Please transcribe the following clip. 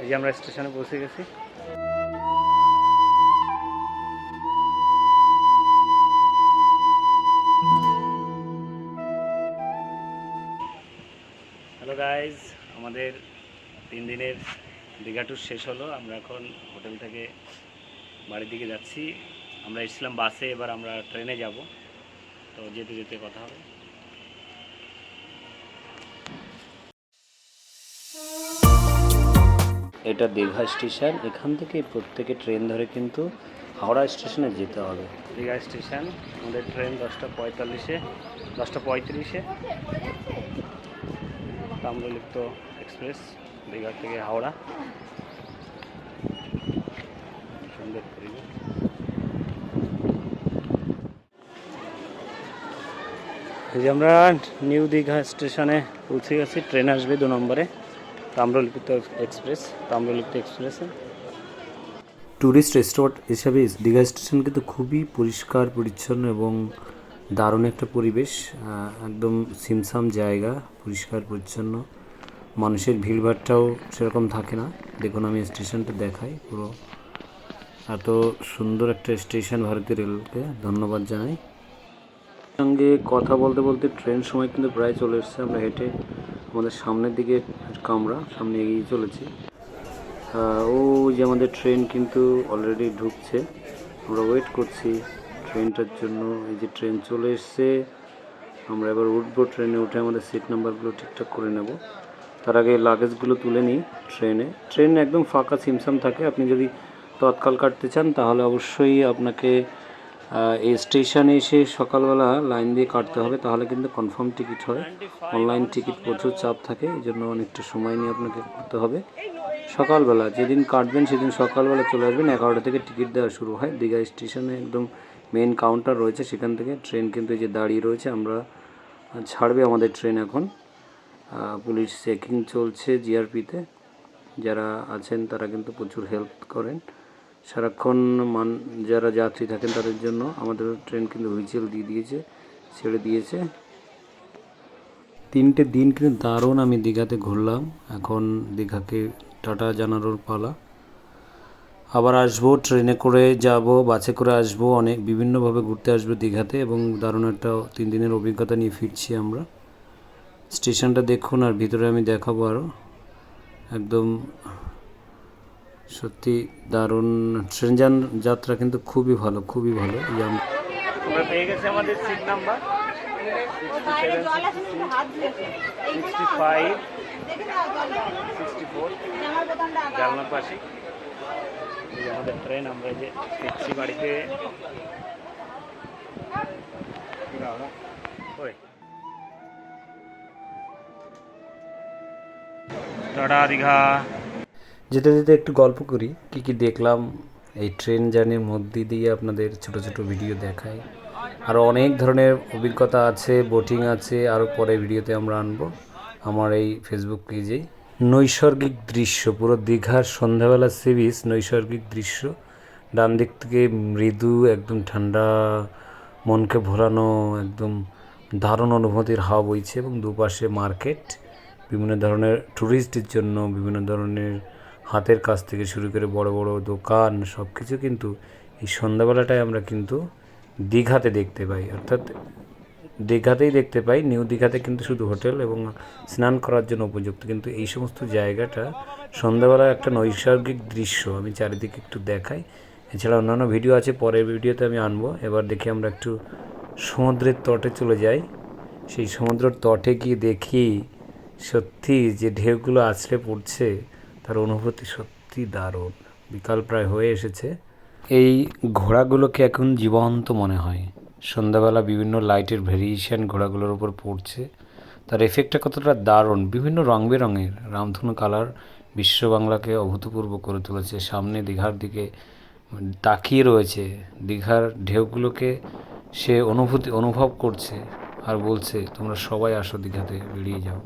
এই যে আমরা স্টেশনে পৌঁছে গেছি। হ্যালো গাইজ আমাদের তিন দিনের দীঘা ট্যুর শেষ হলো। আমরা এখন হোটেল থেকে বাড়ির দিকে যাচ্ছি। আমরা এসেছিলাম বাসে এবার আমরা ট্রেনে যাব। তো যেতে যেতে কথা হবে। এটা দীঘা স্টেশন, এখান থেকে প্রত্যেকে ট্রেন ধরে কিন্তু হাওড়া স্টেশনে যেতে হবে। দীঘা স্টেশন, আমাদের ট্রেন দশটা পঁয়তাল্লিশে, দশটা পঁয়ত্রিশে, তাম্রলিপ্ত এক্সপ্রেস, দীঘা থেকে হাওড়া। সুন্দর আমরা নিউ দীঘা স্টেশনে পৌঁছে গেছি, ট্রেন আসবে দু নম্বরে। তাম্রলিপ্ত এক্সপ্রেস, তাম্রলিপ্ত এক্সপ্রেসে। ট্যুরিস্ট রেস্টুরেন্ট হিসাবে দীঘা স্টেশন কিন্তু খুবই পরিষ্কার, পরিচ্ছন্ন এবং দারুণ একটা পরিবেশ। একদম সিমসাম জায়গা, পরিষ্কার, পরিচ্ছন্ন। মানুষের ভিড়ভাড়টাও সেরকম থাকে না। দেখুন, আমি স্টেশনটা দেখাই পুরো। এত সুন্দর একটা স্টেশন ভারতীয় রেলকে ধন্যবাদ জানাই। সঙ্গে কথা বলতে বলতে ট্রেন সময় কিন্তু প্রায় চলে এসেছে। আমরা হেঁটে আমাদের সামনের দিকে কামরা সামনে এগিয়ে চলেছি। ও যে আমাদের ট্রেন কিন্তু অলরেডি ঢুকছে। আমরা ওয়েট করছি ট্রেনটার জন্য। এই যে ট্রেন চলে এসছে, আমরা এবার উঠবো ট্রেনে উঠে আমাদের সিট নাম্বারগুলো ঠিকঠাক করে নেব। তার আগে লাগেজগুলো তুলে নিই ট্রেনে ট্রেন একদম ফাঁকা সিমসাম থাকে। আপনি যদি তৎকাল কাটতে চান, তাহলে অবশ্যই আপনাকে এই স্টেশনে এসে সকালবেলা লাইন দিয়ে কাটতে হবে, তাহলে কিন্তু কনফার্ম টিকিট হয়। অনলাইন টিকিট প্রচুর চাপ থাকে, এই জন্য অনেকটা সময় নিয়ে আপনাকে করতে হবে। সকালবেলা যেদিন কাটবেন, সেদিন সকালবেলা চলে আসবেন, এগারোটা থেকে টিকিট দেওয়া শুরু হয়। দীঘা স্টেশনে একদম মেন কাউন্টার রয়েছে, সেখান থেকে ট্রেন কিন্তু এই যে দাঁড়িয়ে রয়েছে, আমরা ছাড়বে আমাদের ট্রেন এখন। পুলিশ চেকিং চলছে জিআরপিতে যারা আছেন তারা কিন্তু প্রচুর হেল্প করেন। সারাক্ষণ মান, যারা যাত্রী থাকেন তাদের জন্য আমাদের ট্রেন কিন্তু হুইচেল দিয়ে দিয়েছে, ছেড়ে দিয়েছে। তিনটে দিন কিন্তু দারুণ আমি দীঘাতে ঘুরলাম। এখন দীঘাকে টাটা জানানোর পালা। আবার আসব, ট্রেনে করে যাব, বাসে করে আসব, অনেক বিভিন্নভাবে ঘুরতে আসব দীঘাতে এবং দারুণ একটা তিন দিনের অভিজ্ঞতা নিয়ে ফিরছি আমরা। স্টেশনটা দেখুন আর ভিতরে আমি দেখাবো আরও একদম সত্যি দারুণ। ট্রেন যাত্রা কিন্তু খুবই ভালো খুবই ভালো। পেয়ে আমাদের seat number sixty five sixty four আমাদের ট্রেন আমরা যে বাড়িতে। টাটা, দীঘা। যেতে যেতে একটু গল্প করি, কি কি দেখলাম, এই ট্রেন জার্নির মধ্যে দিয়ে আপনাদের ছোট ছোট ভিডিও দেখাই। আরও অনেক ধরনের অভিজ্ঞতা আছে বোটিং আছে আরও পরে ভিডিওতে আমরা আনব। আমার এই ফেসবুক পেজেই নৈসর্গিক দৃশ্য, পুরো দীঘার সন্ধ্যাবেলা সি বিচ নৈসর্গিক দৃশ্য। ডান দিক থেকে মৃদু, একদম ঠান্ডা, মনকে ভোলানো, একদম দারুণ অনুভূতির হাওয়া বইছে এবং দুপাশে মার্কেট। বিভিন্ন ধরনের ট্যুরিস্টের জন্য বিভিন্ন ধরনের হাতের কাজ থেকে শুরু করে বড় বড় দোকান সব কিছু কিন্তু এই সন্ধ্যাবেলাটায় আমরা কিন্তু দীঘাতে দেখতে পাই। অর্থাৎ দীঘাতেই দেখতে পাই, নিউ দীঘাতে কিন্তু শুধু হোটেল এবং স্নান করার জন্য উপযুক্ত। কিন্তু এই সমস্ত জায়গাটা সন্ধ্যাবেলা একটা নৈসর্গিক দৃশ্য, আমি চারিদিকে একটু দেখাই। এছাড়া অন্যান্য ভিডিও আছে, পরের ভিডিওতে আমি আনব। এবার দেখি আমরা একটু সমুদ্রের তটে চলে যাই। সেই সমুদ্রের তটে গিয়ে দেখি সত্যি যে ঢেউগুলো আছড়ে পড়ছে তার অনুভূতি সত্যি দারুণ। বিকাল প্রায় হয়ে এসেছে। এই ঘোড়াগুলোকে এখন জীবন্ত মনে হয়। সন্ধ্যাবেলা বিভিন্ন লাইটের ভেরিয়েশন ঘোড়াগুলোর উপর পড়ছে। তার এফেক্টটা কতটা দারুণ, বিভিন্ন রং বেরঙের রামধনু কালার বিশ্ব বাংলাকে অভূতপূর্ব করে তুলেছে। সামনে দীঘার দিকে তাকিয়ে রয়েছে। দীঘার ঢেউগুলোকে সে অনুভূতি, অনুভব করছে আর বলছে, তোমরা সবাই আসো দীঘাতে, বেরিয়ে যাও।